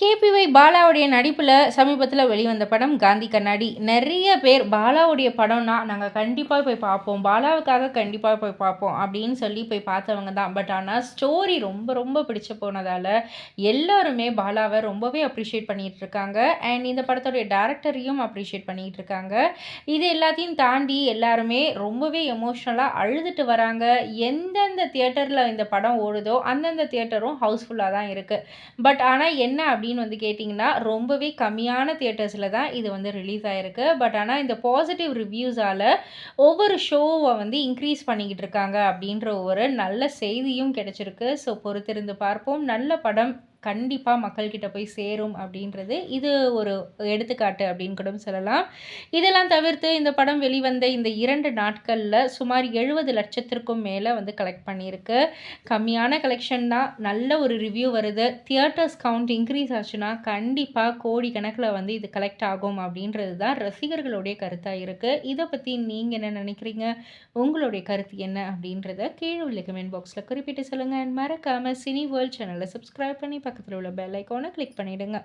KPY பாலாவுடைய நடிப்பில் சமீபத்தில் வெளிவந்த படம் காந்தி கண்ணாடி. நிறைய பேர் பாலாவுடைய படம்னா நாங்கள் கண்டிப்பாக போய் பார்ப்போம். பாலாவுக்காக கண்டிப்பாக போய் பார்ப்போம் அப்படின்னு சொல்லி போய் பார்த்தவங்க தான். பட் ஆனால் ஸ்டோரி ரொம்ப ரொம்ப பிடிச்ச போனதால் எல்லாருமே பாலாவை ரொம்பவே அப்ரிஷியேட் பண்ணிகிட்டு இருக்காங்க. அண்ட் இந்த படத்துடைய டேரக்டரையும் அப்ரிஷியேட் பண்ணிகிட்டு இருக்காங்க. இது எல்லாத்தையும் தாண்டி எல்லாருமே ரொம்பவே எமோஷ்னலாக அழுதுட்டு வராங்க. எந்தெந்த தியேட்டரில் இந்த படம் ஓடுதோ அந்தந்த தியேட்டரும் ஹவுஸ்ஃபுல்லாக தான் இருக்குது பட் ஆனால் என்ன அப்படி அப்படின்னு வந்து கேட்டிங்கன்னா ரொம்பவே கம்மியான தியேட்டர்ஸில் தான் இது வந்து ரிலீஸ் ஆகிருக்கு பட் ஆனால் இந்த பாசிட்டிவ் ரிவ்யூஸால் ஒவ்வொரு ஷோவை வந்து இன்க்ரீஸ் பண்ணிக்கிட்டு இருக்காங்க அப்படின்ற ஒரு நல்ல செய்தியும் கிடச்சிருக்கு. ஸோ பொறுத்திருந்து பார்ப்போம். நல்ல படம் கண்டிப்பாக மக்கள்கிட்ட போய் சேரும் அப்படின்றது இது ஒரு எடுத்துக்காட்டு அப்படின்னு கூட சொல்லலாம். இதெல்லாம் தவிர்த்து இந்த படம் வெளிவந்த இந்த இரண்டு நாட்களில் சுமார் எழுபது லட்சத்திற்கும் மேலே வந்து கலெக்ட் பண்ணியிருக்கு. கம்மியான கலெக்ஷன் தான் நல்ல ஒரு ரிவ்யூ வருது. தியேட்டர்ஸ் கவுண்ட் இன்க்ரீஸ் ஆச்சுன்னா கண்டிப்பாக கோடி கணக்கில் வந்து இது கலெக்ட் ஆகும் அப்படின்றது தான் ரசிகர்களுடைய கருத்தாக இருக்குது இதை பற்றி நீங்கள் என்ன நினைக்கிறீங்க? உங்களுடைய கருத்து என்ன அப்படின்றத கீழே உள்ள கமெண்ட் பாக்ஸில் குறிப்பிட்டு சொல்லுங்கள் அண்ட் மறக்காமல் சினி வேர்ல்ட் சேனலை சப்ஸ்கிரைப் பண்ணி பக்கத்தில் உள்ள பெல் ஐக்கானை கிளிக் பண்ணிவிடுங்க